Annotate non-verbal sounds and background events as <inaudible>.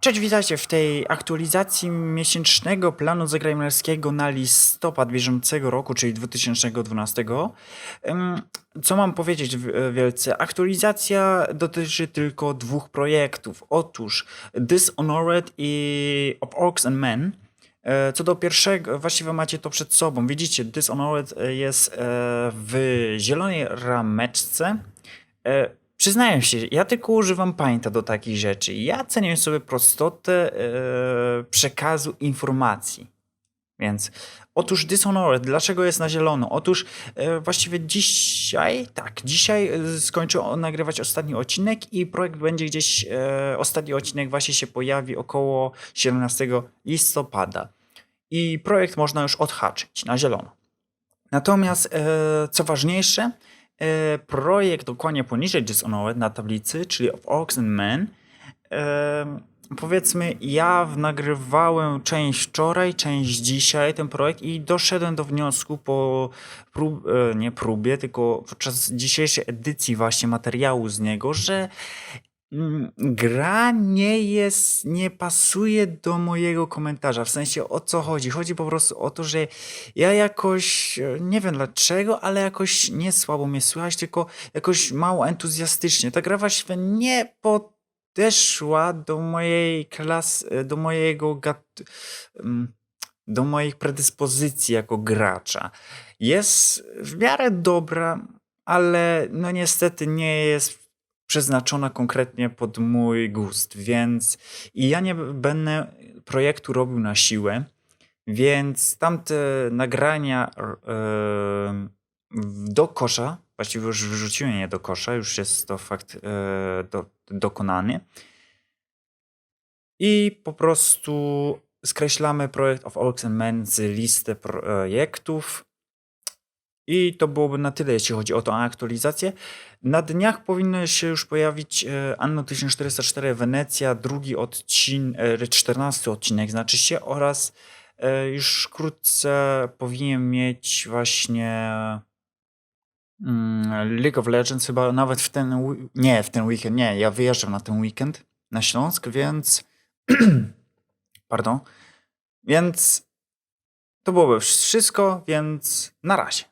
Cześć, witajcie w tej aktualizacji miesięcznego planu zagrajmerskiego na listopad bieżącego roku, czyli 2012. Em, Co mam powiedzieć w- wielce? Aktualizacja dotyczy tylko dwóch projektów. Otóż Dishonored i Of Orcs and Men. E, Co do pierwszego, właściwie macie to przed sobą. Widzicie, Dishonored e, jest e, w zielonej rameczce. Przyznaję się, ja tylko używam Painta do takich rzeczy. Ja cenię sobie prostotę e, przekazu informacji. Więc otóż Dishonored, dlaczego jest na zielono? Otóż e, właściwie dzisiaj, tak, dzisiaj e, skończył nagrywać ostatni odcinek i projekt będzie gdzieś, e, ostatni odcinek właśnie się pojawi około 17 listopada. I projekt można już odhaczyć na zielono. Natomiast, e, co ważniejsze, projekt dokładnie poniżej Dishonored na tablicy, czyli of Orcs and Men, e, powiedzmy, ja nagrywałem część wczoraj, część dzisiaj ten projekt i doszedłem do wniosku po prób, e, nie próbie, tylko podczas dzisiejszej edycji właśnie materiału z niego, że Gra nie jest, nie pasuje do mojego komentarza. W sensie o co chodzi? Chodzi po prostu o to, że ja jakoś, e, nie wiem dlaczego, ale jakoś nie słabo mnie słychać, tylko jakoś mało entuzjastycznie. Ta gra właściwie nie podeszła do mojej klasy, do mojego gat, mm, do moich predyspozycji jako gracza. Jest w miarę dobra, ale no niestety nie jest przeznaczona konkretnie pod mój gust, więc i ja nie będę projektu robił na siłę, więc tamte nagrania w- do kosza, właściwie już wyrzuciłem je do kosza, już jest to fakt e, do, dokonany. I po prostu skreślamy projekt of Orcs and Men z listy projektów. I to byłoby na tyle, jeśli chodzi o tą aktualizację. Na dniach powinno się już pojawić e, Anno 1404 Wenecja, drugi odcinek, 14 odcinek znaczy się oraz e, już wkrótce powinien mieć właśnie mm, League of Legends chyba nawet w ten, nie w ten weekend, nie, ja wyjeżdżam na ten weekend na Śląsk, więc <clears throat> pardon, więc to byłoby wszystko, więc na razie.